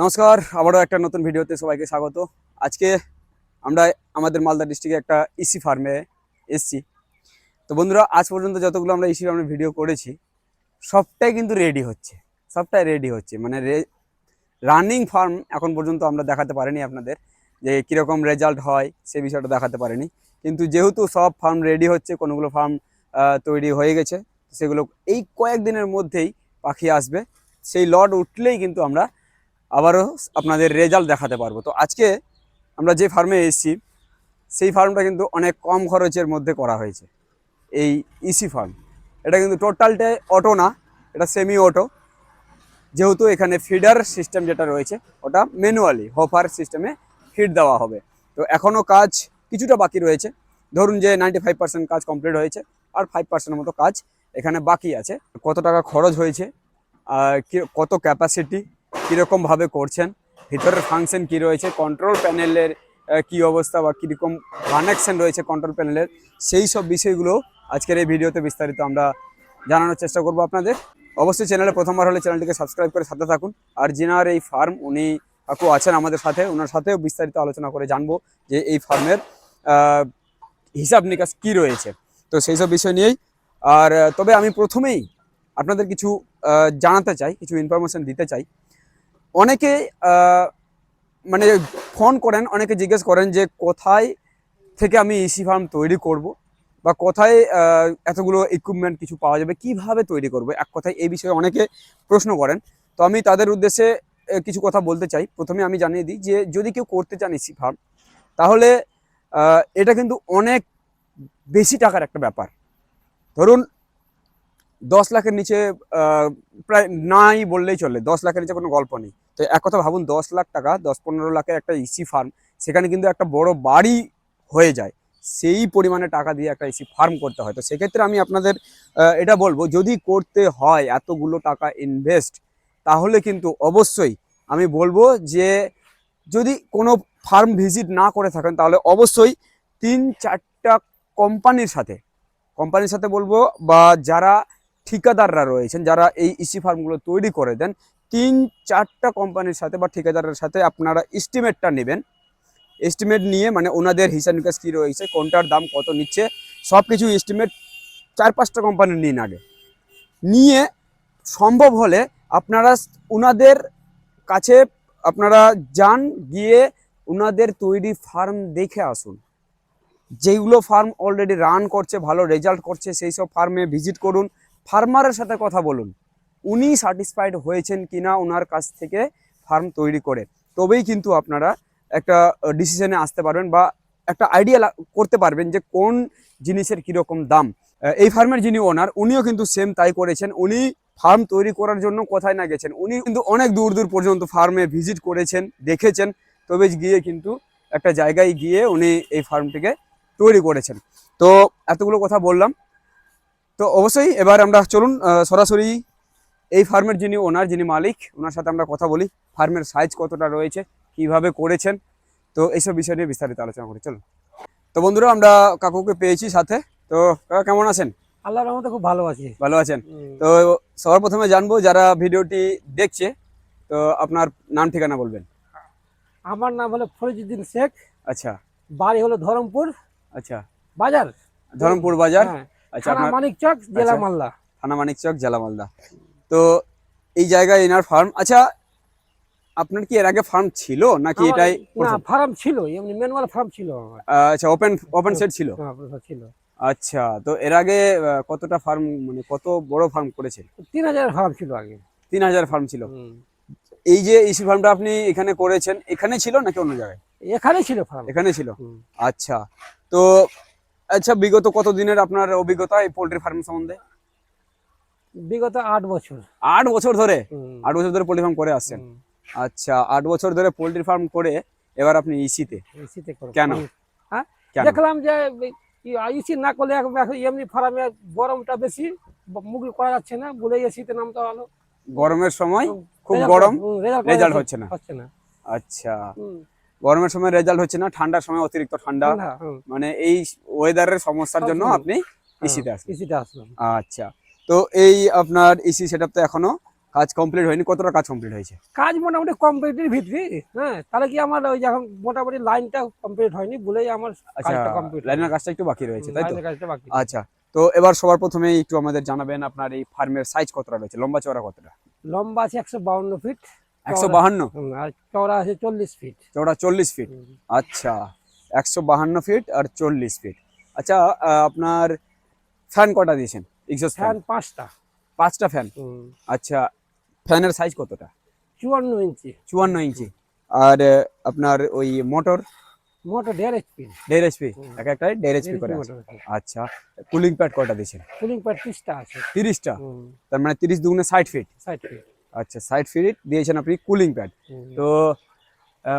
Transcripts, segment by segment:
নমস্কার, আবারও একটা নতুন ভিডিওতে সবাইকে স্বাগত। আজকে আমরা আমাদের মালদা ডিস্ট্রিক্টে একটা ইসি ফার্মে এসছি। তো বন্ধুরা, আজ পর্যন্ত যতগুলো আমরা ইসি ফার্মে ভিডিও করেছি, সবটাই কিন্তু রেডি হচ্ছে। সবটাই রেডি হচ্ছে। মানে রানিং ফার্ম এখন পর্যন্ত আমরা দেখাতে পারিনি আপনাদের, যে কীরকম রেজাল্ট হয়, সে বিষয়টা দেখাতে পারিনি। কিন্তু যেহেতু সব ফার্ম রেডি হচ্ছে, কোনোগুলো ফার্ম তৈরি হয়ে গেছে, সেগুলো এই কয়েকদিনের মধ্যেই পাখি আসবে। সেই লট উঠলেই কিন্তু আমরা আবারও আপনাদের রেজাল্ট দেখাতে পারব। তো আজকে আমরা যে ফার্মে এসেছি, সেই ফার্মটা কিন্তু অনেক কম খরচের মধ্যে করা হয়েছে। এই ইসি ফার্ম এটা কিন্তু টোটালটাই অটো না, এটা সেমি অটো যেহেতু এখানে ফিডার সিস্টেম যেটা রয়েছে, ওটা ম্যানুয়ালি হোফার সিস্টেমে ফিড দেওয়া হবে। তো এখনও কাজ কিছুটা বাকি রয়েছে। ধরুন যে নাইনটি ফাইভ পার্সেন্ট কাজ কমপ্লিট হয়েছে, আর ফাইভ পার্সেন্টের মতো কাজ এখানে বাকি আছে। কত টাকা খরচ হয়েছে কত ক্যাপাসিটি কীরকমভাবে করছেন, ভিতরের ফাংশন কি রয়েছে কন্ট্রোল প্যানেলের কি অবস্থা বা কীরকম কানেকশন রয়েছে কন্ট্রোল প্যানেলের সেই সব বিষয়গুলো আজকের এই ভিডিওতে বিস্তারিত আমরা জানানোর চেষ্টা করব আপনাদের। অবশ্যই চ্যানেলে প্রথমবার হলে চ্যানেলটিকে সাবস্ক্রাইব করে সাথে থাকুন। আর যিনার এই ফার্ম উনি কাকু আছেন আমাদের সাথে ওনার সাথেও বিস্তারিত আলোচনা করে জানব যে এই ফার্মের হিসাব নিকাশ কী রয়েছে। তো সেই সব বিষয় নিয়েই, আর, তবে আমি প্রথমেই আপনাদের কিছু জানাতে চাই, কিছু ইনফরমেশন দিতে চাই। অনেকে মানে ফোন করেন, অনেকে জিজ্ঞেস করেন যে কোথায় থেকে আমি ইসি ফার্ম তৈরি করব বা কোথায় এতগুলো ইকুইপমেন্ট কিছু পাওয়া যাবে, কীভাবে তৈরি করব? এক কথায় এই বিষয়ে অনেকে প্রশ্ন করেন। তো আমি তাদের উদ্দেশ্যে কিছু কথা বলতে চাই। প্রথমে আমি জানিয়ে দিই যে যদি কেউ করতে চান ইসি ফার্ম, তাহলে এটা কিন্তু অনেক বেশি টাকার একটা ব্যাপার। ধরুন, দশ লাখের নিচে প্রায় নাই বললেই চলে, দশ লাখের নিচে কোনো গল্প নেই। তো এক কথা ভাবুন, দশ লাখ টাকা, দশ পনেরো লাখের একটা ইসি ফার্ম সেখানে কিন্তু একটা বড় বাড়ি হয়ে যায়। সেই পরিমাণে টাকা দিয়ে একটা ইসি ফার্ম করতে হয়। তো সেক্ষেত্রে আমি আপনাদের এটা বলব, যদি করতে হয় এতগুলো টাকা ইনভেস্ট তাহলে কিন্তু অবশ্যই আমি বলব যে, যদি কোনো ফার্ম ভিজিট না করে থাকেন, তাহলে অবশ্যই তিন চারটা কোম্পানির সাথে কোম্পানির সাথে বলব বা যারা ঠিকাদাররা রয়েছেন, যারা এই ইসি ফার্মগুলো তৈরি করে দেন, তিন চারটা কোম্পানির সাথে বা ঠিকাদারের সাথে আপনারা এস্টিমেটটা নেবেন। এস্টিমেট নিয়ে মানে ওনাদের হিসাব নিকাশ কী রয়েছে, কোনটার দাম কত নিচ্ছে সব কিছু এস্টিমেট চার পাঁচটা কোম্পানির নিন আগে। নিয়ে সম্ভব হলে আপনারা ওনাদের কাছে আপনারা যান, গিয়ে ওনাদের তৈরি ফার্ম দেখে আসুন। যেগুলো ফার্ম অলরেডি রান করছে, ভালো রেজাল্ট করছে, সেই সব ফার্মে ভিজিট করুন। ফার্মারের সাথে কথা বলুন। উনি স্যাটিসফাইড হয়েছেন কিনা ওনার কাছ থেকে ফার্ম তৈরি করে। তবেই কিন্তু আপনারা একটা ডিসিশনে আসতে পারবেন বা একটা আইডিয়া করতে পারবেন যে কোন জিনিসের কীরকম দাম। এই ফার্মের যিনি ওনার উনিও কিন্তু সেম তাই করেছেন। উনি ফার্ম তৈরি করার জন্য কোথায় না গেছেন। উনি কিন্তু অনেক দূর দূর পর্যন্ত ফার্মে ভিজিট করেছেন, দেখেছেন। তবে গিয়ে কিন্তু একটা জায়গায় গিয়ে উনি এই ফার্মটিকে তৈরি করেছেন। তো এতগুলো কথা বললাম। তো অবশ্যই এবার আমরা চলুন সরাসরি এই ফার্মের যিনি ওনার যিনি মালিক ওনার সাথে আমরা কথা বলি ফার্মের সাইজ কতটা রয়েছে কীভাবে করেছেন তো এইসব বিষয় নিয়ে বিস্তারিত আলোচনা করি চলুন। তো বন্ধুরা আমরা কাকুকে পেয়েছি সাথে। তো কাকা কেমন আছেন? আল্লাহর রহমতে খুব ভালো আছি। ভালো আছেন? তো সবার প্রথমে জানব যারা ভিডিওটি দেখছে তো আপনার নাম ঠিকানা বলবেন। আমার নাম হলো ফরিজুদ্দিন শেখ। আচ্ছা। বাড়ি হলো ধরমপুর। আচ্ছা। বাজার। ধরমপুর বাজার। হ্যাঁ, আচ্ছা জেলা আচ্ছা। মালদা। থানা মানিকচক জেলা মালদা। তো এই জায়গায় এনার ফার্ম আচ্ছা আপনার কি এর আগে ফার্ম ছিল নাকি এটাই না ফার্ম ছিল এমনি ম্যানুয়াল ফার্ম ছিল আচ্ছা ওপেন ওপেন সেট ছিল? হ্যাঁ, ছিল। আচ্ছা তো এর আগে কতটা ফার্ম মানে কত বড় ফার্ম করেছে তিন হাজার ফার্ম ছিল আগে। তিন হাজার ফার্ম ছিল। এই যে ইসি ফার্মটা আপনি এখানে করেছেন এখানে ছিল নাকি অন্য জায়গায়? এখানে ছিল ফার্ম এখানে ছিল? আচ্ছা তো আচ্ছা বিগত কত দিনের আপনার অভিজ্ঞতা এই পোল্ট্রি ফার্ম সম্বন্ধে? বিগত আট বছর। আট বছর ধরে? হুম। আট বছর ধরে পোল্ট্রি ফার্ম করে আসছেন? আচ্ছা আট বছর ধরে পোল্ট্রি ফার্ম করে এবার আপনি ইসিতে? এই শীতে কেন? হ্যাঁ? দেখলাম যে ইসি না করলে এমনি ফার্মে গরমটা বেশি ব- মুগি করা যাচ্ছে না বলে এসিতে নামতে হলো। গরমের সময় খুব গরম রেজাল্ট হচ্ছে না। হচ্ছে না। আচ্ছা। গরমের সময় রেজাল্ট হচ্ছে না ঠান্ডার সময় অতিরিক্ত ঠান্ডা। মানে এই ওয়েদারের সমস্যার জন্য আপনি ইসিতে আসেন কৃষিতে আসলাম। আচ্ছা। তো এই আপনার ইসি সেটআপ তো এখনও কাজ কমপ্লিট হয়নি। কতটা কাজ কমপ্লিট হয়েছে? কাজ মোটামুটি কমপ্লিটের ভিতরে হ্যাঁ। তাহলে কি আমার ওই যখন মোটামুটি লাইনটা কমপ্লিট হয়নি বলেই আমার আচ্ছা কাজটা কমপ্লিট লাইনের কাজটা একটু বাকি রয়েছে তাই তো? কাজটা বাকি। আচ্ছা। তো এবার সবার প্রথমে একটু আমাদের জানাবেন আপনার এই ফার্মের সাইজ কতটা রয়েছে? লম্বা চওড়া কতটা? লম্বা আছে একশো বাউন্ন ফিট একশো বাহান্ন? চওড়া আছে চল্লিশ ফিট চওড়া চল্লিশ ফিট আচ্ছা একশো বাহান্ন ফিট আর চল্লিশ ফিট আচ্ছা আপনার ফ্যান কটা দিয়েছেন? এক্সস্ট ফ্যান পাঁচটা। পাঁচটা ফ্যান আচ্ছা ফ্যানের সাইজ কতটা? চুয়ান্ন ইঞ্চি। চুয়ান্ন ইঞ্চি। আর আপনার ওই মোটর মোটর দেড় এইচপি দেড় এইচপি এক একটা দেড় এইচপি করে আচ্ছা কুলিং প্যাড কটা দিয়েছেন? কুলিং প্যাড ত্রিশটা আছে। তিরিশটা? তার মানে তিরিশ দুগুণে ষাট ফিট ষাট ফিট আচ্ছা সাইড ফিট দিয়েছেন আপনি কুলিং প্যাড তো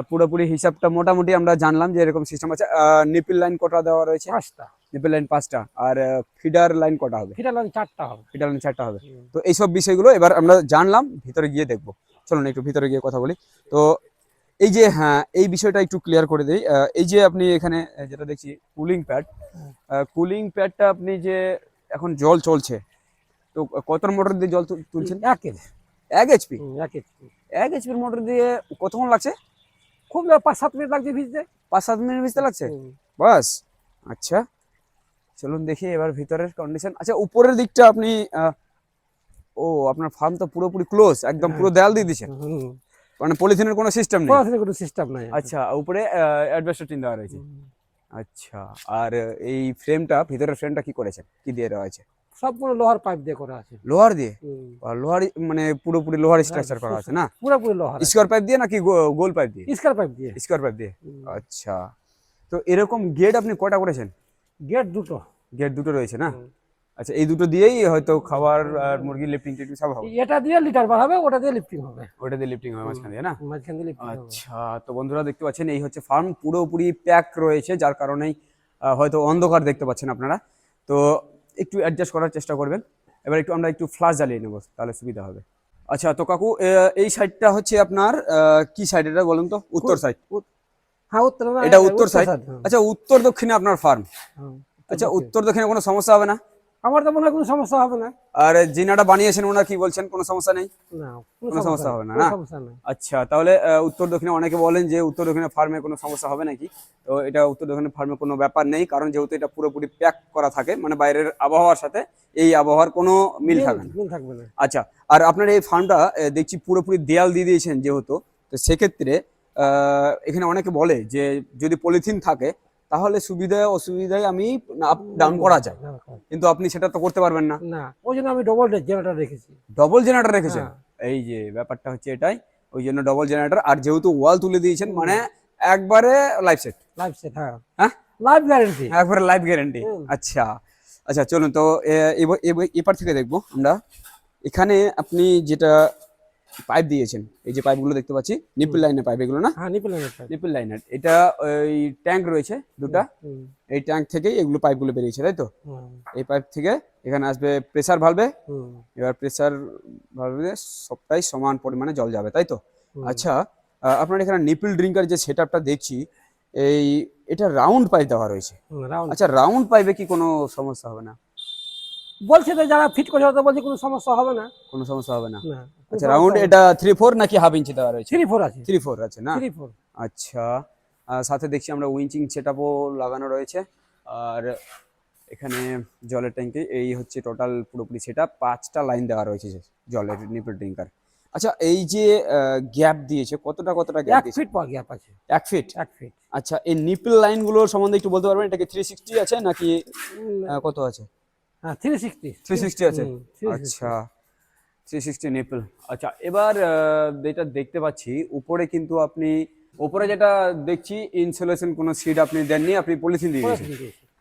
পুরোপুরি হিসাবটা মোটামুটি আমরা জানলাম যে এরকম সিস্টেম আছে। নিপিল লাইন কটা দেওয়া রয়েছে? পাঁচটা। নিপিল লাইন পাঁচটা। আর ফিডার লাইন কটা হবে? ফিটার লাইন চারটা হবে। ফিডার লাইন চারটা হবে। তো এইসব বিষয়গুলো এবার আমরা জানলাম ভিতরে গিয়ে দেখব। চলুন একটু ভিতরে গিয়ে কথা বলি। তো এই যে হ্যাঁ এই বিষয়টা একটু ক্লিয়ার করে দিই। এই যে আপনি এখানে যেটা দেখছি কুলিং প্যাড কুলিং প্যাডটা আপনি যে এখন জল চলছে তো কত মোটর দিয়ে জল তুলছেন? একের এক এইচপি এক এইচপি এক এইচপির মোটর দিয়ে কতক্ষণ লাগছে? খুব পাঁচ সাত মিনিট লাগছে ভিজতে। পাঁচ সাত মিনিট ভিজতে লাগছে। বাস আচ্ছা। চলুন দেখি এবার ভিতরের কন্ডিশন আচ্ছা উপরের দিকটা আপনি ও আপনার ফার্ম তো পুরোপুরি ক্লোজ একদম পুরো দেয়াল দিয়ে দিয়েছেন। মানে পলিথিনের কোনো সিস্টেম নেই? পড়াশোনার কোনো সিস্টেম নাই আচ্ছা উপরে অ্যাডভেস্টার টিন দেওয়া রয়েছে। আচ্ছা আর এই ফ্রেমটা ভিতরের ফ্রেমটা কি করেছেন কি দিয়ে দেওয়া আছে সম্পূর্ণ লোহার পাইপ দিয়ে করা আছে। লোহার দিয়ে? আর লোহার মানে পুরোপুরি লোহার স্ট্রাকচার করা আছে না? পুরোপুরি লোহার স্কোয়ার পাইপ দিয়ে নাকি গোল পাইপ দিয়ে? স্কার পাইপ দিয়ে। স্কোয়ার পাইপ দিয়ে? আচ্ছা। তো এরকম গেট আপনি কটা করেছেন? গেট দুটো। গেট দুটো রয়েছে না? আচ্ছা এই দুটো দিয়েই হয়তো খাবার আর মুরগি লিফটিং টিফটিং সব হবে? এটা দিয়ে লিটার বার হবে ওটা দিয়ে লিফটিং হবে। ওটা দিয়ে লিফটিং হবে মাঝখান দিয়ে না? মাঝখান দিয়ে লিফটিং আচ্ছা তো বন্ধুরা দেখতে পাচ্ছেন এই হচ্ছে ফার্ম পুরোপুরি প্যাক রয়েছে যার কারণেই হয়তো অন্ধকার দেখতে পাচ্ছেন আপনারা। তো একটু অ্যাডজাস্ট করার চেষ্টা করবেন। এবার একটু আমরা একটু ফ্লাশ জ্বালিয়ে নেব তাহলে সুবিধা হবে। আচ্ছা তো কাকু এই সাইডটা হচ্ছে আপনার কি সাইড এটা বলুন তো? উত্তর সাইড হ্যাঁ উত্তর। এটা উত্তর সাইড হ্যাঁ, আচ্ছা উত্তর দক্ষিণে আপনার ফার্ম হ্যাঁ। আচ্ছা উত্তর দক্ষিণে কোনো সমস্যা হবে না? আমার তো মনে হয় কোনো সমস্যা হবে না। আর জিনাটা বানিয়েছেন ওনারা কি বলছেন? কোনো সমস্যা নেই? না কোনো সমস্যা হবে না, না? আচ্ছা তাহলে উত্তর দক্ষিণে অনেকে বলেন যে উত্তর দক্ষিণে ফার্মে কোনো সমস্যা হবে নাকি? তো এটা উত্তর দক্ষিণে ফার্মে কোনো ব্যাপার নেই কারণ যেহেতু এটা পুরোপুরি প্যাক করা থাকে মানে বাইরের আবহাওয়ার সাথে এই আবহাওয়ার কোনো মিল থাকে না। থাকবে না। আচ্ছা আর আপনার এই ফার্মটা দেখছি পুরোপুরি দেয়াল দিয়ে দিয়েছেন যেহেতু তো সেক্ষেত্রে আহ, এখানে অনেকে বলে যে যদি পলিথিন থাকে তাহলে সুবিধায় অসুবিধায় আমি আপ ডাউন করা যায়। কিন্তু আপনি সেটা তো করতে পারবেন না। না ওই জন্য আমি ডবল জেনারেটর রেখেছি। ডবল জেনারেটর রেখেছেন? হ্যাঁ। এই যে ব্যাপারটা হচ্ছে এটাই ওই জন্য ডবল জেনারেটর আর যেহেতু ওয়াল তুলে দিয়েছেন মানে একবারে লাইফ সেট লাইফ সেট হ্যাঁ। হ্যাঁ? লাইফ গ্যারেন্টি একবারে লাইফ গ্যারেন্টি। আচ্ছা। আচ্ছা চলুন তো এবার- এবার- এপার থেকে দেখব আমরা। এখানে আপনি যেটা পাইপ দিয়েছেন। এই যে পাইপগুলো দেখতে পাচ্ছি নিপল লাইনের পাইপ এগুলো না? হ্যাঁ নিপল লাইনের নিপল লাইনের এটা ওই ট্যাঙ্ক রয়েছে দুটা। এই ট্যাঙ্ক থেকেই এগুলো পাইপগুলো বেরিয়েছে তাই তো? এই পাইপ থেকে এখানে আসবে প্রেসার ভালবে এবার প্রেসার ভালবে সবটাই সমান পরিমাণে জল যাবে তাই তো? আচ্ছা আপনার এখানে নিপল ড্রিঙ্কার যে সেটআপটা দেখছি এই এটা রাউন্ড পাইপ দেওয়া রয়েছে। আচ্ছা রাউন্ড পাইপে কি কোনো সমস্যা হবে না? বলছে তো যারা ফিট করে তো বলছে কোনো সমস্যা হবে না। কোনো সমস্যা হবে না। আচ্ছা রাউন্ড এটা থ্রি ফোর নাকি হাফ ইঞ্চি দেওয়া রয়েছে? থ্রি ফোর আছে। থ্রি ফোর আছে না? থ্রি ফোর আচ্ছা আর সাথে দেখছি আমরা উইঞ্চিং সেটআপও লাগানো রয়েছে। আর এখানে জলের ট্যাঙ্কি এই হচ্ছে টোটাল পুরোপুরি সেটা পাঁচটা লাইন দেওয়া রয়েছে জলের নিপল ড্রিঙ্কার আচ্ছা এই যে গ্যাপ দিয়েছে কতটা কতটা গ্যাপ দিয়েছে? ফিট পর গ্যাপ আছে। এক ফিট এক ফিট আচ্ছা এই নিপল লাইনগুলোর সম্বন্ধে একটু বলতে পারবেন? এটা কি থ্রি সিক্সটি আছে নাকি কত আছে? হ্যাঁ থ্রি সিক্সটি থ্রি সিক্সটি আছে? আচ্ছা থ্রি সিক্সটি নিপল আচ্ছা এবার যেটা দেখতে পাচ্ছি উপরে কিন্তু আপনি উপরে যেটা দেখছি ইনসুলেশন কোনো সিট আপনি দেননি আপনি পলিথিন দিয়ে দিয়েছেন।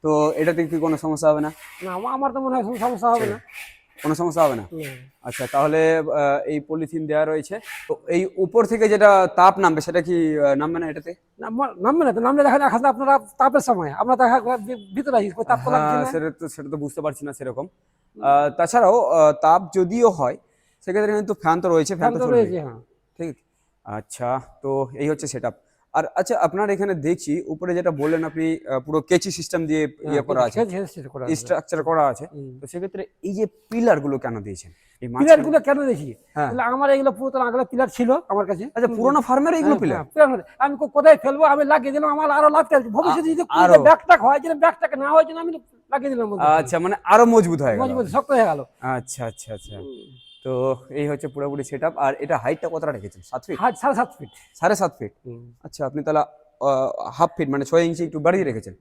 তো এটাতে কি কোনো সমস্যা হবে না? না আমার- আমার তো মনে হয় সমস্যা হবে না। কোনো সমস্যা হবে না। আচ্ছা তাহলে এই পলিথিন দেওয়া রয়েছে। তো এই উপর থেকে যেটা তাপ নামবে সেটা কি নামবে না এটাতে? নামবে না তো নামলে দেখা এখন আপনারা তাপের সময়। আমরা দেখা ভিতরে তাপ হ্যাঁ, সেটা তো সেটা তো বুঝতে পারছি না সেরকম। তাছাড়াও তাপ যদিও হয় সেক্ষেত্রে কিন্তু ফ্যান তো রয়েছে ফ্যান তো রয়েছে হ্যাঁ। ঠিক। আচ্ছা তো এই হচ্ছে সেট আর আচ্ছা আপনার এখানে দেখছি উপরে যেটা বললেন আপনি পুরো কেচি সিস্টেম দিয়ে ইয়ে করা আছে। হ্যাঁ, সেচ করা আছে। স্ট্রাকচার করা আছে। তো সেক্ষেত্রে এই যে পিলারগুলো কেন দিয়েছেন? পিলারগুলো কেন দেখি হ্যাঁ। আমার এগুলো পুরাতন আগলে পিলার ছিল আমার কাছে। আচ্ছা পুরোনো ফার্মের এইগুলো হ্যাঁ, পিলার। আমি কোথায় ফেলব? আমি লাগিয়ে দিলাম আমার আরও লাভ ভবিষ্যতে যদি আরও। ব্যাগটাক হয় যেন ব্যাগটাকে না হয় যেন আমি লাগিয়ে দিলাম আচ্ছা মানে আরও মজবুত হয়ে গেল। মজবুত শক্ত হয়ে গেল। আচ্ছা আচ্ছা আচ্ছা। তো এই হচ্ছে পুরোপুরি সেট আপ আর এটা হাইটটা কতটা রেখেছেন? সাত ফিট সাড়ে সাত ফিট সাড়ে সাত ফিট আচ্ছা আপনি তাহলে হাফ ফিট মানে ছয় ইঞ্চি একটু বাড়িয়ে রেখেছেন?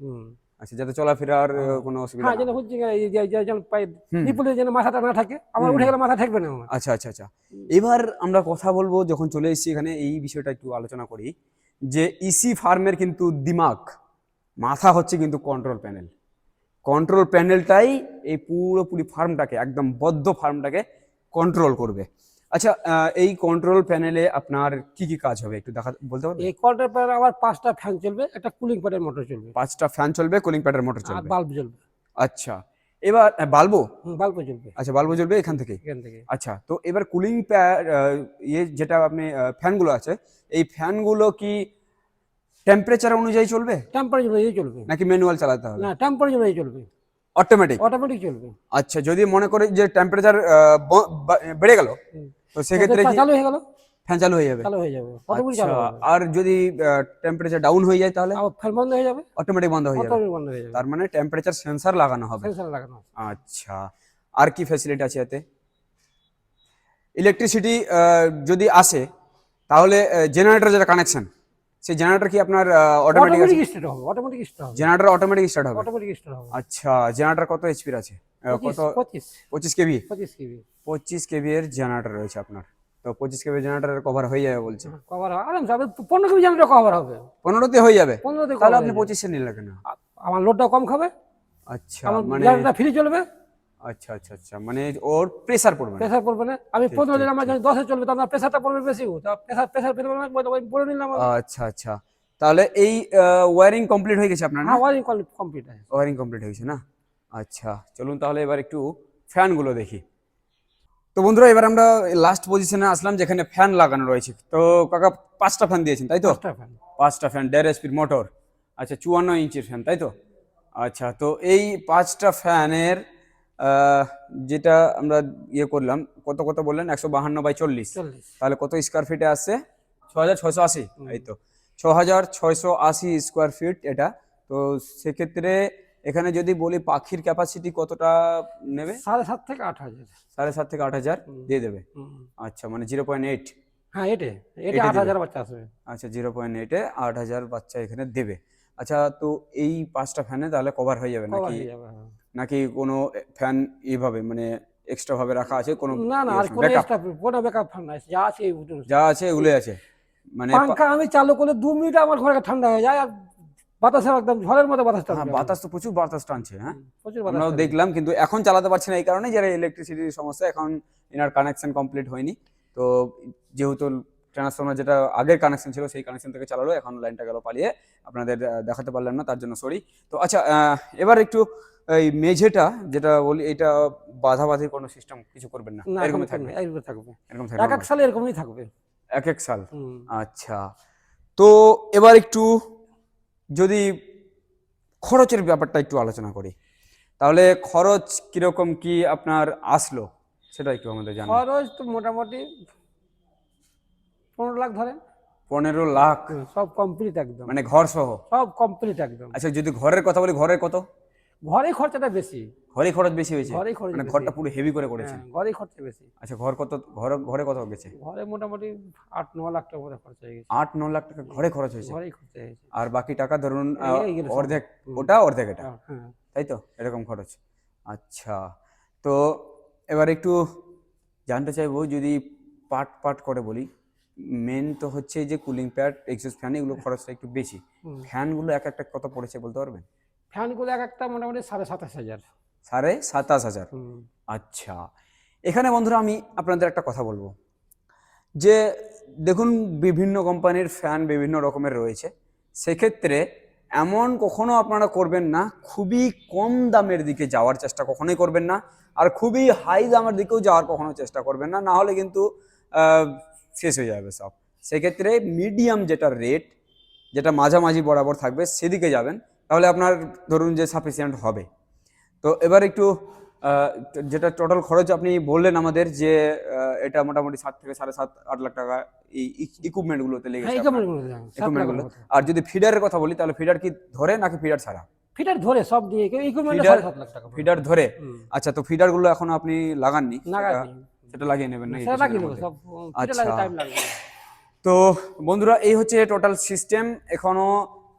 আচ্ছা যাতে চলাফেরার কোনো অসুবিধা হ্যাঁ যেন হয়। হচ্ছে যেন পায়ে হুম। যেন মাথাটা না থাকে আমার উঠে গেলে মাথা থাকবে না আচ্ছা আচ্ছা আচ্ছা। এবার আমরা কথা বলব যখন চলে এসেছি এখানে এই বিষয়টা একটু আলোচনা করি যে ইসি ফার্মের কিন্তু দিমাগ মাথা হচ্ছে কিন্তু কন্ট্রোল প্যানেল কন্ট্রোল প্যানেলটাই এই পুরোপুরি ফার্মটাকে একদম বদ্ধ ফার্মটাকে কন্ট্রোল করবে। আচ্ছা এই কন্ট্রোল প্যানেলে আপনার কি কি কাজ হবে? একটু দেখা বলতে পারবেন? এই কলটার পরে আমার পাঁচটা ফ্যান চলবে একটা কুলিং প্যাডের মোটর চলবে। পাঁচটা ফ্যান চলবে কুলিং প্যাডের মোটর আর চলবে। বাল্ব জ্বলবে। আচ্ছা এবার বালবো বাল্বও চলবে আচ্ছা বালবো জ্বলবে এখান থেকে? এখান থেকে। আচ্ছা তো এবার কুলিং প্যাড ইয়ে যেটা আপনি ফ্যানগুলো আছে এই ফ্যানগুলো কি টেম্পারেচার অনুযায়ী চলবে? টেম্পারেচার অনুযায়ী চলবে। নাকি ম্যানুয়াল চালাতে হবে? না টেম্পারেচার অনুযায়ী চলবে। অটোমেটিক অটোমেটিক চলবে। আচ্ছা যদি মনে করি যে টেম্পারেচার বেড়ে গেল তো সেক্ষেত্রে কি চালু হয়ে গেল? ফ্যান চালু হয়ে যাবে। চালু হয়ে যাবে। অটোমেটিক আচ্ছা চালু হবে। আর যদি টেম্পারেচার ডাউন হয়ে যায় তাহলে? ফ্যান বন্ধ হয়ে যাবে। অটোমেটিক বন্ধ হয়ে যাবে। অটোমেটিক বন্ধ হয়ে যাবে। তার মানে টেম্পারেচার সেন্সর লাগানো হবে। সেন্সার লাগানো আচ্ছা আর কি ফ্যাসিলিটি আছে এতে? ইলেকট্রিসিটি যদি আসে তাহলে জেনারেটর যেটা কানেকশন সেই জেনারেটর কি আপনার অটোমেটিক স্টার্ট হবে অটোমেটিক স্টার্ট হবে। জেনারেটর অটোমেটিক স্টার্ট হবে? অটোমেটিক স্টার্ট হবে। আচ্ছা জেনারেটর কত এইচপির আছে? কত? পঁচিশ। পঁচিশ কেভি পঁচিশ কেবি। পঁচিশ কেভি এর জেনারেটর রয়েছে আপনার। তো পঁচিশ কেভি জেনারেটর কভার হয়ে যাবে বলছে। কভার হবে। আরামসে হবে। পনেরো কেবি জানটা কভার হবে। পনেরোতে হয়ে যাবে? পনেরোতে তাহলে আপনি হয়ে যাবে। পঁচিশে নিলেন কেন? আমার লোডটা কম খাবে। আচ্ছা মানে ফ্রি চলবে। আচ্ছা আচ্ছা আচ্ছা। মানে ওর প্রেসার পড়বে না। প্রেসার পড়বে না। আমি পনেরো দিন আমার যদি দশে চলবে তাহলে প্রেসারটা পড়বে বেশি প্রেসার প্রেসার ফেলবে না আমি বলে নিলাম আচ্ছা আচ্ছা। তাহলে এই ওয়ারিং কমপ্লিট হয়ে গেছে আপনার না? হ্যাঁ ওয়ারিং কমপ্লিট আছে ওয়ারিং কমপ্লিট হয়েছে না? আচ্ছা চলুন তাহলে এবার একটু ফ্যানগুলো দেখি। তো বন্ধুরা এবার আমরা লাস্ট পজিশনে আসলাম যেখানে ফ্যান লাগানো রয়েছে। তো কাকা পাঁচটা ফ্যান দিয়েছেন তাই তো? দশটা ফ্যান। পাঁচটা ফ্যান দেড় এসপির মোটর আচ্ছা চুয়ান্ন ইঞ্চির ফ্যান তাই তো? আচ্ছা তো এই পাঁচটা ফ্যানের যেটা আমরা ইয়ে করলাম কত কত বললেন? একশো বাহান্ন বাই চল্লিশ। তাহলে কত স্কোয়ার ফিটে আসছে? ছ হাজার ছয়শো আশি। এই তো ছ হাজার ছয়শো আশি স্কোয়ার ফিট এটা। তো সেক্ষেত্রে এখানে যদি বলি পাখির ক্যাপাসিটি কতটা নেবে? সাড়ে সাত থেকে আট হাজার। সাড়ে সাত থেকে আট হাজার দিয়ে দেবে। আচ্ছা মানে জিরো পয়েন্ট এইট হ্যাঁ এটে এটা আট হাজার বাচ্চা আসবে আচ্ছা জিরো পয়েন্ট এইটে আট হাজার বাচ্চা এখানে দেবে। আচ্ছা তো এই পাঁচটা ফ্যানে তাহলে কভার হয়ে যাবে নাকি? যাবে হ্যাঁ। নাকি কোনো ফ্যান এইভাবে মানে এক্সট্রা ভাবে রাখা আছে কোনো না না আর কোনো এক্সট্রা কোনো ব্যাকআপ ফ্যান নাই যা আছে যা আছে এগুলোই আছে। মানে পাঙ্খা আমি চালু করলে দু মিনিট আমার ঘরে ঠান্ডা হয়ে যায় আর বাতাসের একদম ঝড়ের মতো বাতাস হ্যাঁ, বাতাস তো প্রচুর বাতাস টানছে হ্যাঁ? প্রচুর বাতাস টানবে। দেখলাম কিন্তু এখন চালাতে পারছি না এই কারণে যারা ইলেকট্রিসিটির সমস্যা এখন এনার কানেকশন কমপ্লিট হয়নি। তো যেহেতু ট্রান্সফর্মার যেটা আগের কানেকশন ছিল সেই কানেকশন থেকে চালালো। এখন লাইনটা গেল পালিয়ে আপনাদের দেখাতে পারলাম না তার জন্য সরি তো আচ্ছা এবার একটু এই মেঝেটা যেটা বলি এটা বাধা বাধির কোনো সিস্টেম কিছু করবেন না? এরকমই এরকম থাকবে? থাকবে এরকম থাকবে। এরকম এক থাকবে এক সাল এরকমই থাকবে। এক এক সাল? আচ্ছা। তো এবার একটু যদি খরচের ব্যাপারটা একটু আলোচনা করি তাহলে খরচ কীরকম কি আপনার আসলো? সেটা একটু আমাদের জানা খরচ তো মোটামুটি পনেরো লাখ ধরেন? পনেরো লাখ। সব কমপ্লিট একদম। মানে ঘর সহ? সব কমপ্লিট একদম। আচ্ছা যদি ঘরের কথা বলি ঘরের কত? ঘরে খরচাটা বেশি। ঘরে খরচ বেশি হয়েছে? ঘরেই খরচ মানে ঘরটা পুরো হেভি করে করেছে? হ্যাঁ, ঘরেই খরচা বেশি। আচ্ছা ঘর কত ঘর ঘরে কত গেছে? ঘরে মোটামুটি আট ন লাখ টাকা করে খরচা হয়ে গেছে। আট ন লাখ টাকা ঘরে খরচ হয়েছে? ঘরেই খরচা হয়েছে আর বাকি টাকা ধরুন অর্ধেক ওটা অর্ধেক এটা? হ্যাঁ, হ্যাঁ। তাই তো? এরকম খরচ। আচ্ছা তো এবার একটু জানতে চাইব যদি পার্ট পার্ট করে বলি মেন তো হচ্ছে যে কুলিং প্যাড এক্সস্ট ফ্যান এগুলো খরচটা একটু বেশি। ফ্যানগুলো এক একটা কত পড়েছে বলতে পারবেন? ফ্যানগুলো এক একটা মোটামুটি সাড়ে সাতাশ হাজার। সাড়ে সাতাশ হাজার। আচ্ছা। এখানে বন্ধুরা আমি আপনাদের একটা কথা বলব। যে দেখুন বিভিন্ন কোম্পানির ফ্যান বিভিন্ন রকমের রয়েছে। সেক্ষেত্রে এমন কখনো আপনারা করবেন না খুবই কম দামের দিকে যাওয়ার চেষ্টা কখনোই করবেন না আর খুবই হাই দামের দিকেও যাওয়ার কখনো চেষ্টা করবেন না। না হলে কিন্তু শেষ হয়ে যাবে সব। সেক্ষেত্রে মিডিয়াম যেটা রেট যেটা মাঝামাঝি বরাবর থাকবে সেদিকে যাবেন। তাহলে আপনার ধরুন যে সাফিসিয়েন্ট হবে। তো এবার একটু যেটা টোটাল খরচ আপনি বললেন আমাদের যে এটা মোটামুটি সাত থেকে সাড়ে সাত আট লাখ টাকা এই ইকুইপমেন্টগুলোতে হ্যাঁ লেগেছে এই আপনার। কোম্পানিগুলো দেন, সাত equipment লাখগুলো। মতো। আর যদি ফিডারের কথা বলি তাহলে ফিডার কি ধরে নাকি ফিডার ছাড়া? ফিটার ধরে সব দিয়ে ইকুইপমেন্ট Feeder- লাখ টাকা ফিডার ধরে? আচ্ছা তো ফিডারগুলো এখনও আপনি লাগাননি। সেটা- লাগিয়ে নেবেন নাকি সেটা লাগিয়ে সব আচ্ছা। টাইম লাগবে। তো বন্ধুরা এই হচ্ছে টোটাল সিস্টেম এখনও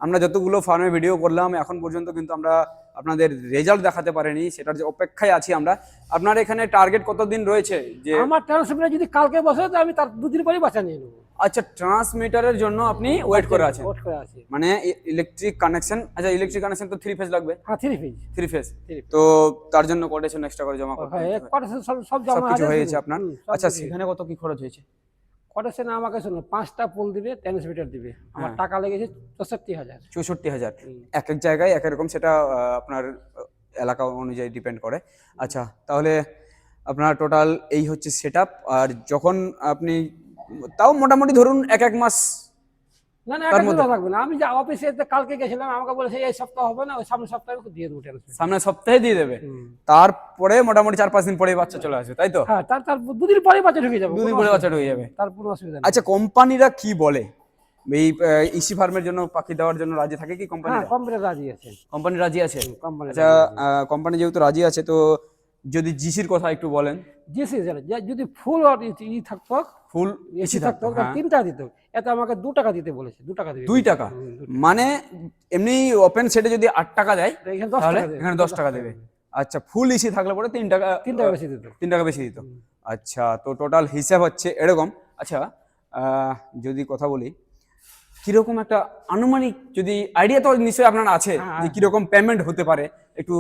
আমরা যতগুলো ফার্মে ভিডিও করলাম এখন পর্যন্ত কিন্তু আমরা আপনাদের রেজাল্ট দেখাতে পারিনি সেটার যে অপেক্ষায় আছি আমরা। আপনার এখানে টার্গেট কতদিন রয়েছে? যে আমার ট্রান্সমিটার যদি কালকে বসে তো আমি তার দুদিন পরেই বাঁচা নিয়ে নেব। আচ্ছা ট্রান্সমিটারের জন্য আপনি ওয়েট করে আছেন। ওয়েট করে আছি। মানে ইলেকট্রিক কানেকশন আচ্ছা ইলেকট্রিক কানেকশন তো থ্রি ফেজ লাগবে? হ্যাঁ থ্রি ফেজ থ্রি ফেজ তো তার জন্য কোটেশন এক্সট্রা করে জমা করতে হ্যাঁ হবে। কোটেশন সব সব জমা হয়ে শুধু। গেছে। আপনার? আচ্ছা কিছু। সেখানে কত কি খরচ হয়েছে? কোটেশন আমাকে শোনো পাঁচটা পোল দিবে ট্রান্সমিটার দিবে। আমার হ্যাঁ। টাকা লেগেছে চৌষট্টি হাজার। চৌষট্টি হাজার। এক এক জায়গায় এক এক রকম সেটা আপনার এলাকা অনুযায়ী ডিপেন্ড করে। আচ্ছা তাহলে আপনার টোটাল এই হচ্ছে সেট আর যখন আপনি তাও মোটামুটি ধরুন এক এক মাস না না একটা? থাকবে না। আমি যা অফিসে কালকে গেছিলাম আমাকে বলেছে এই সপ্তাহ হবে না ওই সামনের সপ্তাহে দিয়ে দেবো সামনের সপ্তাহে দিয়ে দেবে। তারপরে মোটামুটি চার পাঁচ দিন পরে বাচ্চা চলে আসবে তাই তো? হ্যাঁ তার তার দুদিন পরেই বাচ্চা ঢুকে যাবে দুদিন পরে বাচ্চা ঢুকে যাবে। তার কোনো অসুবিধা আচ্ছা কোম্পানিরা কি বলে? এই ইসি ফার্মের জন্য পাখি দেওয়ার জন্য রাজি থাকে কি কোম্পানি হ্যাঁ কোম্পানি রাজি আছে? কোম্পানি রাজি আছে। আচ্ছা কোম্পানি যেহেতু রাজি আছে তো যদি জিসির কথা একটু বলেন। জি সি যদি ফুল আর ই- থাকতো ফুল এসি এসি থাকতো হ্যাঁ। তিনটা দিত এতে আমাকে দু টাকা দিতে বলেছে দু টাকা দিবে। দুই টাকা? মানে এমনি ওপেন সেটে যদি আট টাকা দেয় তাহলে টাকা দেবে। এখানে দশ টাকা দেবে। আচ্ছা ফুল ইসি থাকলে পরে তিন টাকা তিন টাকা বেশি দিত তিন টাকা বেশি দিত আচ্ছা তো টোটাল হিসাব হচ্ছে এরকম। আচ্ছা যদি কথা বলি কীরকম একটা আনুমানিক যদি আইডিয়া তো নিশ্চয়ই আপনার আছে হ্যাঁ, যে কীরকম পেমেন্ট হতে পারে? একটু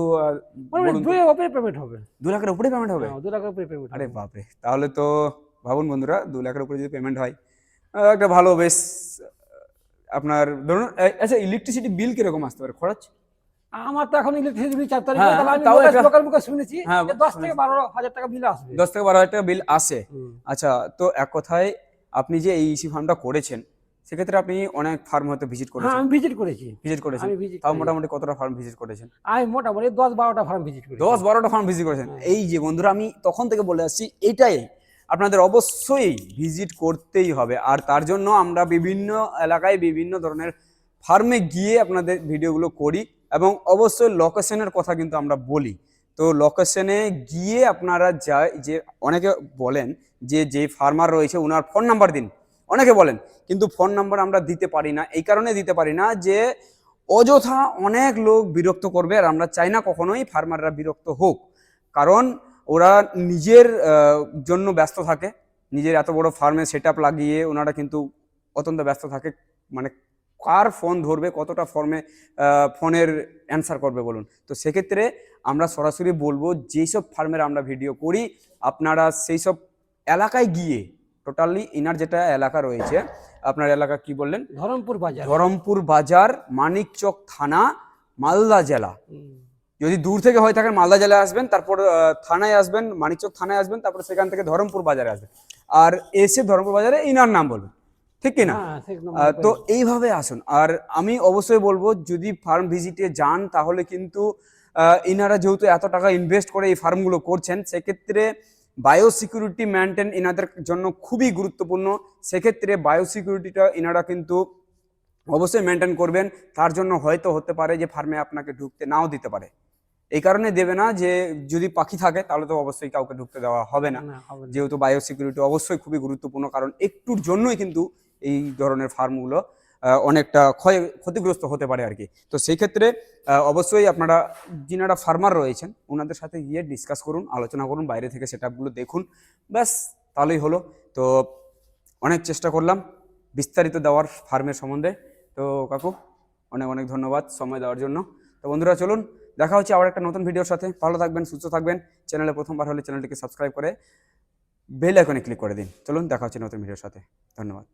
মানে। দুই পেমেন্ট হবে। দু লাখের উপরে পেমেন্ট হবে? হ্যাঁ, দু টাকার উপরে পেমেন্ট আরে বাপরে তাহলে তো ভাবুন বন্ধুরা দু লাখের উপরে যদি পেমেন্ট হয় একটা ভালো বেশ আপনার ধরুন আচ্ছা ইলেকট্রিসিটি বিল কীরকম আসতে পারে? খরচ? আমার তো এখন ইলেকট্রিসিটি বিল চার তারিখ হ্যাঁ, মুখে শুনেছি হ্যাঁ, দশ থেকে বারো হাজার টাকা বিল আসবে। দশ থেকে বারো হাজার টাকা বিল আসে। আচ্ছা তো এক কথায় আপনি যে এই ইসি ফার্মটা করেছেন সেক্ষেত্রে আপনি অনেক ফার্ম হয়তো ভিজিট হ্যাঁ করেছেন। আমি ভিজিট করেছি। ভিজিট করেছেন। আমি ভিজিট তাও মোটামুটি কতটা ফার্ম ভিজিট করেছেন? আমি মোটামুটি দশ বারোটা ফার্ম ভিজিট করেছি। দশ বারোটা ফার্ম ভিজিট করেছেন। হ্যাঁ। এই যে বন্ধুরা আমি তখন থেকে বলে আসছি এটাই আপনাদের অবশ্যই ভিজিট করতেই হবে। আর তার জন্য আমরা বিভিন্ন এলাকায় বিভিন্ন ধরনের ফার্মে গিয়ে আপনাদের ভিডিওগুলো করি এবং অবশ্যই লোকেশনের কথা কিন্তু আমরা বলি। তো লোকেশনে গিয়ে আপনারা যায় যে অনেকে বলেন যে যে ফার্মার রয়েছে ওনার ফোন নাম্বার দিন। অনেকে বলেন, কিন্তু ফোন নাম্বার আমরা দিতে পারি না। এই কারণে দিতে পারি না যে, অযথা অনেক লোক বিরক্ত করবে আর আমরা চাই না কখনোই ফার্মাররা বিরক্ত হোক। কারণ ওরা নিজের জন্য ব্যস্ত থাকে। নিজের এত বড় ফার্মে সেট লাগিয়ে ওনারা কিন্তু অত্যন্ত ব্যস্ত থাকে। মানে কার ফোন ধরবে, কতটা ফর্মে ফোনের অ্যান্সার করবে বলুন। তো সেক্ষেত্রে আমরা সরাসরি বলব যেসব ফার্মের আমরা ভিডিও করি, আপনারা সেই সব এলাকায় গিয়ে টোটালি ইনার যেটা এলাকা রয়েছে আপনার এলাকা কি বললেন? ধরমপুর বাজার। ধরমপুর বাজার মানিকচক থানা মালদা জেলা। যদি দূর থেকে হয়ে থাকেন মালদা জেলায় আসবেন তারপর থানায় আসবেন মানিকচক থানায় আসবেন তারপর সেখান থেকে ধরমপুর বাজারে আসবেন। আর এসে ধরমপুর বাজারে ইনার নাম বলবেন। ঠিক কি না হ্যাঁ তো এইভাবে আসুন। আর আমি অবশ্যই বলব যদি ফার্ম ভিজিটে যান তাহলে কিন্তু ইনারা যেহেতু এত টাকা ইনভেস্ট করে এই ফার্মগুলো করছেন সেক্ষেত্রে বায়ো সিকিউরিটি মেনটেন এনাদের জন্য খুবই গুরুত্বপূর্ণ। সেক্ষেত্রে বায়ো সিকিউরিটিটা ইনারা কিন্তু অবশ্যই মেনটেন করবেন। তার জন্য হয়তো হতে পারে যে ফার্মে আপনাকে ঢুকতে নাও দিতে পারে। এই কারণে দেবে না যে যদি পাখি থাকে তাহলে তো অবশ্যই কাউকে ঢুকতে দেওয়া হবে না। যেহেতু বায়ো সিকিউরিটি অবশ্যই খুবই গুরুত্বপূর্ণ কারণ একটুর জন্যই কিন্তু এই ধরনের ফার্মগুলো অনেকটা ক্ষয়, ক্ষতিগ্রস্ত হতে পারে আর কি। তো সেই ক্ষেত্রে অবশ্যই আপনারা, যিনারা ফার্মার রয়েছেন ওনাদের সাথে গিয়ে ডিসকাস করুন, আলোচনা করুন, বাইরে থেকে সেট দেখুন। ব্যাস, তাহলেই হলো। তো অনেক চেষ্টা করলাম বিস্তারিত দেওয়ার ফার্মের সম্বন্ধে। তো কাকু, অনেক অনেক ধন্যবাদ সময় দেওয়ার জন্য। তো বন্ধুরা, চলুন, দেখা হচ্ছে আবার একটা নতুন ভিডিওর সাথে। ভালো থাকবেন, সুস্থ থাকবেন। চ্যানেলে প্রথমবার হলে চ্যানেলটিকে সাবস্ক্রাইব করে বেল আইকনে ক্লিক করে দিন। চলুন, দেখা হচ্ছে নতুন ভিডিওর সাথে। ধন্যবাদ।